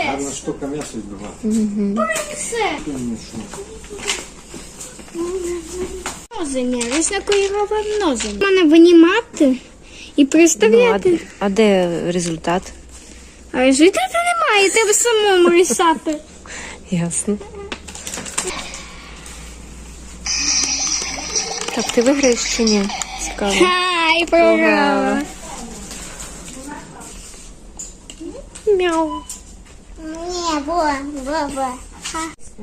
Гарна штука м'ясо відбивати. Все. Конечно. Множення, різнокольорове множення. Можна винімати і Ну, а, а де результат? А результату немає, треба самому рисати. Ясно. Так, ти виграєш чи ні? Цікаво. Хай, програла. Мяу. Ні, бо, баба.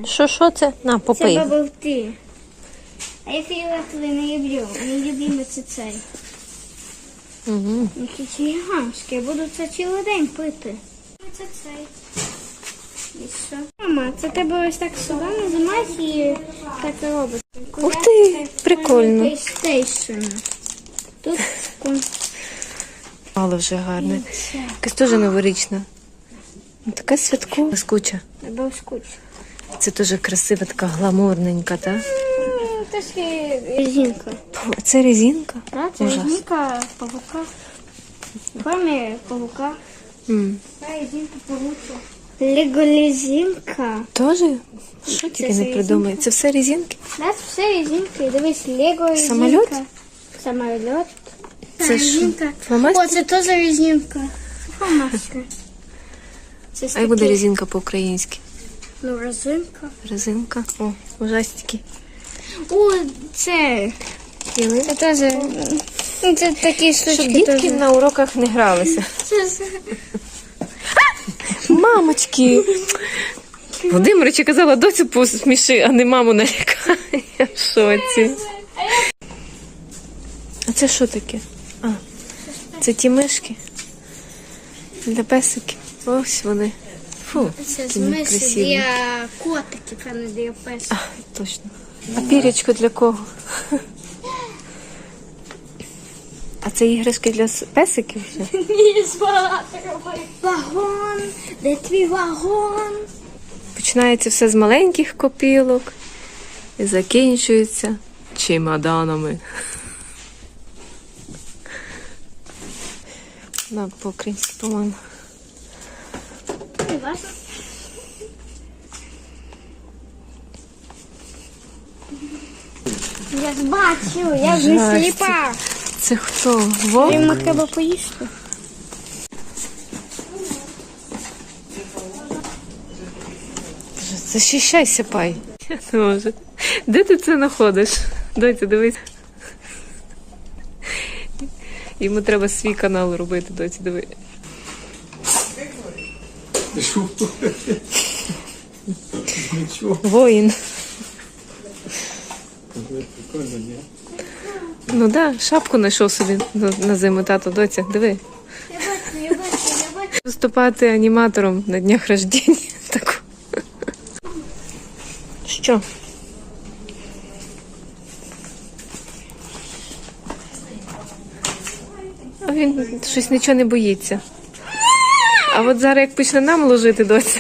Що, що це? На, Це попий. бабовти. А я фіолетовий не люблю. Мій любимий це цей. Угу. Який гігантський. Я буду це цілий день пити. Це цей. І що? Мама, це тебе ось так сюди нажимаєш і так і робиш. Ух ти, прикольно. PlayStation. Тут кон- Але вже гарне. Якась теж новорічна. Ну, Така святкова. Блискуча. або. Це дуже красива, така гламурненька, так? Трошки резинка. Це резинка? Так, це Ужас. резинка павука. В формі павука. Це резинка павука. Лего-резинка. Тоже? Що тільки не придумає? Це все резинки? Нас все резинки. Дивись, Лего резинка. Самоліт? Самоліт. Це резинка. Фломастер? О, це теж резинка. Фломастер. Це А як буде такі- резинка по-українськи? Ну, резинка. Резинка. О, ужастики. О, це. Це теж. ну, Це такі Щоб штучки дітки теж. на уроках не гралися. Це з- Мамочки! Володимирича казала, доцю посміши, а не маму налякай. Я в шоці. А це що таке? А, це ті мишки. Для песиків. Ось вони. Фу, Це які вони красиві. для котиків, а не для песиків. А, точно. А пірячко для кого? А це іграшки для с- песиків? вже? Ні, Вагон, де твій вагон? Починається все з маленьких копілок і закінчується чемоданами. На, по-українськи, по-моєму. Не. Я ж бачу, я ж не сліпа. Це хто? Вовк? Йому треба поїсти. Защищайся, пай. Я не можу. Де ти це знаходиш? Доця, дивись. Йому треба свій канал робити, доці, диви. Що? Нічого. Воїн. Прикольно, ні? Ну да, шапку знайшов собі на, зиму, тато, доця, диви. Виступати аніматором на днях рождення. Таку. Що? А він щось нічого не боїться. А от зараз як почне нам ложити доця.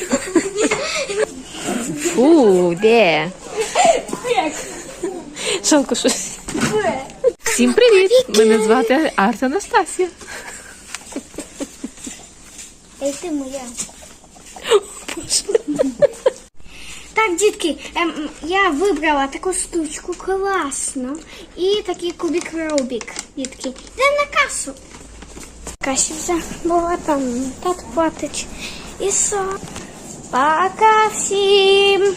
Фу, де? Жалко щось. Всім привіт! Мене звати Арта Анастасія. Ти моя. Так, дітки, ем, я вибрала таку штучку класно. І такий кубик Рубік, дітки. Йдемо на касу. Касі була там, тат платить. І все. Пока всім.